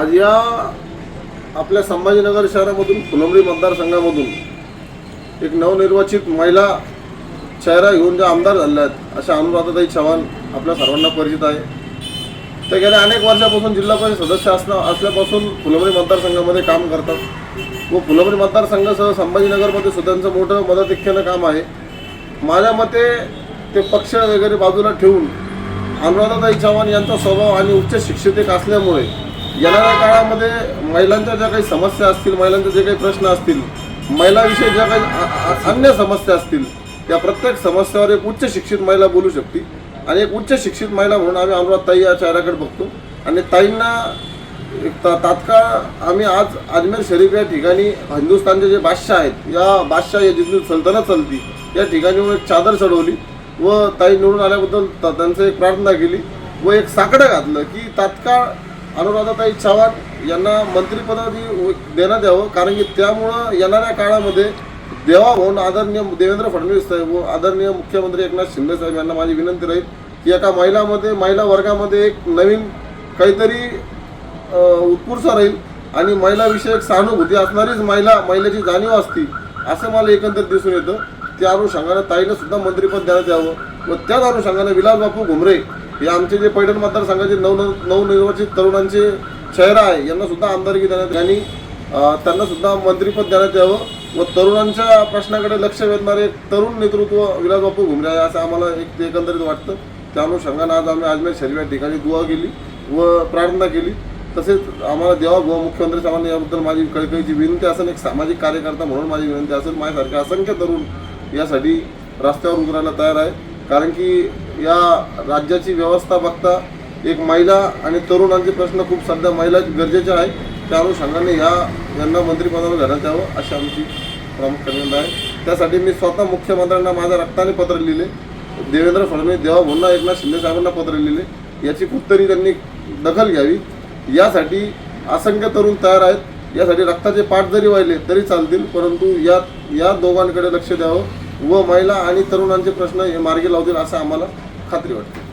आज या आपल्या संभाजीनगर शहरामधून फुलंबरी मतदारसंघामधून एक नवनिर्वाचित महिला चेहरा घेऊन ज्या आमदार झाल्या आहेत अशा अनुराधाताई चव्हाण आपल्या सर्वांना परिचित आहे. ते गेल्या अनेक वर्षापासून जिल्हा परिषद सदस्य असणं असल्यापासून फुलंबरी मतदारसंघामध्ये काम करतात. व फुलंबरी मतदारसंघासह संभाजीनगरमध्ये सुद्धा त्यांचं मोठं मदतिख्यानं काम आहे. माझ्या मते ते पक्ष वगैरे बाजूला ठेवून अनुराधाताई चव्हाण यांचा स्वभाव आणि उच्च शिक्षित असल्यामुळे येणाऱ्या काळामध्ये महिलांच्या ज्या काही समस्या असतील महिलांचे जे काही प्रश्न असतील महिलाविषयी ज्या काही अन्य समस्या असतील त्या प्रत्येक समस्यावर एक उच्च शिक्षित महिला बोलू शकते. आणि एक उच्च शिक्षित महिला म्हणून आम्ही अनुराध ताई या चेहऱ्याकडे बघतो. आणि ताईंना एक ता तात्काळ आम्ही आज अजमेर शरीफ या ठिकाणी हिंदुस्थानचे जे बादशाह आहेत या बादशाह या जिथून सल्तनत चालती या ठिकाणी एक चादर चढवली व ताई निवडून आल्याबद्दल त- त्यांचं एक प्रार्थना केली व एक साकडं घातलं की तात्काळ अनुराधाताई चव्हाण यांना मंत्रिपदाची देण्यात यावं कारण की त्यामुळं येणाऱ्या काळामध्ये देवा होऊन आदरणीय देवेंद्र फडणवीस साहेब व आदरणीय मुख्यमंत्री एकनाथ शिंदे साहेब यांना माझी विनंती राहील की एका महिलामध्ये महिला वर्गामध्ये एक नवीन काहीतरी उत्पुरसा राहील आणि महिलाविषयक सहानुभूती असणारीच महिला महिलेची जाणीव असती असं मला एकंदरीत दिसून येतं. त्या अनुषंगानं ताईनं सुद्धा मंत्रिपद देण्यात यावं व त्याच अनुषंगानं विलास बापू घुमरे हे आमचे जे पैठण मतदारसंघाचे नव नवनिर्वाचित तरुणांचे चेहरा आहे यांना सुद्धा आमदारकी देण्यात आणि त्यांना सुद्धा मंत्रीपद देण्यात यावं व तरुणांच्या प्रश्नाकडे लक्ष वेधणारे तरुण नेतृत्व विलास बापू घुमरे आहे असं आम्हाला एक एकंदरीत वाटतं. त्या अनुषंगानं आज आम्ही अजमेर शरीफ या ठिकाणी दुवा केली व प्रार्थना केली. तसेच आम्हाला देवा गोवा मुख्यमंत्री साहेबांनी याबद्दल माझी कळकळीची विनंती असेल एक सामाजिक कार्यकर्ता म्हणून माझी विनंती असेल माझ्यासारखे असंख्य तरुण यासाठी रस्त्यावर उतरायला तयार आहे. कारण की या राज्याची व्यवस्था बघता एक महिला आणि तरुणांचे प्रश्न खूप सध्या महिला गरजेचे आहे त्या अनुषंगाने ह्या यांना मंत्रिपदावर घेण्यात यावं अशी आमची प्रामुख्याने आहे. त्यासाठी मी स्वतः मुख्यमंत्र्यांना माझ्या रक्ताने पत्र लिहिले. देवेंद्र फडणवीस देवा म्हणून एकनाथ शिंदे साहेबांना पत्र लिहिले. याची कुठतरी त्यांनी दखल घ्यावी. यासाठी असंख्य तरुण तयार आहेत. यासाठी रक्ताचे पाठ जरी वाहिले तरी चालतील परंतु या या दोघांकडे लक्ष द्यावं. व महिला आणि तरुणांचे प्रश्न हे मार्गी लावतील असं आम्हाला खात्री वाटते.